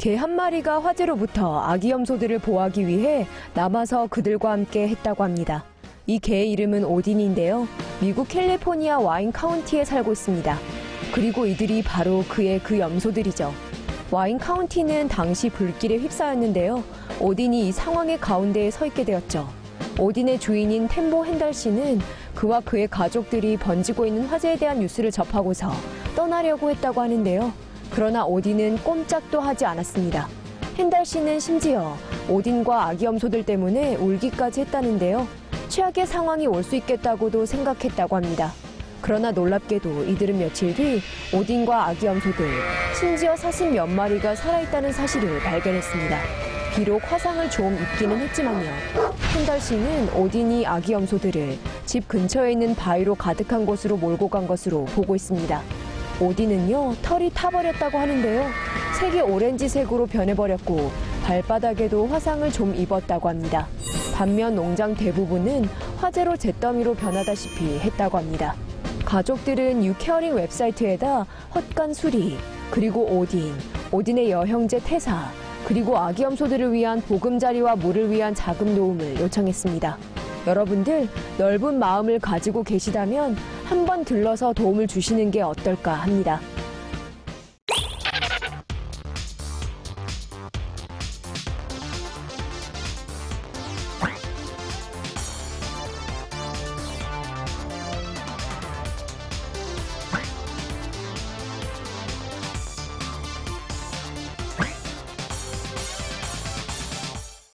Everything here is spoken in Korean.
개 한 마리가 화재로부터 아기 염소들을 보호하기 위해 남아서 그들과 함께 했다고 합니다. 이 개의 이름은 오딘인데요. 미국 캘리포니아 와인 카운티에 살고 있습니다. 그리고 이들이 바로 그의 그 염소들이죠. 와인 카운티는 당시 불길에 휩싸였는데요. 오딘이 이 상황의 가운데에 서 있게 되었죠. 오딘의 주인인 템보 핸달 씨는 그와 그의 가족들이 번지고 있는 화재에 대한 뉴스를 접하고서 떠나려고 했다고 하는데요. 그러나 오딘은 꼼짝도 하지 않았습니다. 핸달 씨는 심지어 오딘과 아기 염소들 때문에 울기까지 했다는데요. 최악의 상황이 올 수 있겠다고도 생각했다고 합니다. 그러나 놀랍게도 이들은 며칠 뒤 오딘과 아기 염소들, 심지어 사신 몇 마리가 살아있다는 사실을 발견했습니다. 비록 화상을 좀 입기는 했지만요. 한달 씨는 오딘이 아기 염소들을 집 근처에 있는 바위로 가득한 곳으로 몰고 간 것으로 보고 있습니다. 오딘은요, 털이 타버렸다고 하는데요. 색이 오렌지색으로 변해버렸고, 발바닥에도 화상을 좀 입었다고 합니다. 반면 농장 대부분은 화재로 잿더미로 변하다시피 했다고 합니다. 가족들은 유케어링 웹사이트에다 헛간 수리, 그리고 오딘, 오딘의 여형제 태사, 그리고 아기 염소들을 위한 보금자리와 물을 위한 자금 도움을 요청했습니다. 여러분들 넓은 마음을 가지고 계시다면 한번 들러서 도움을 주시는 게 어떨까 합니다.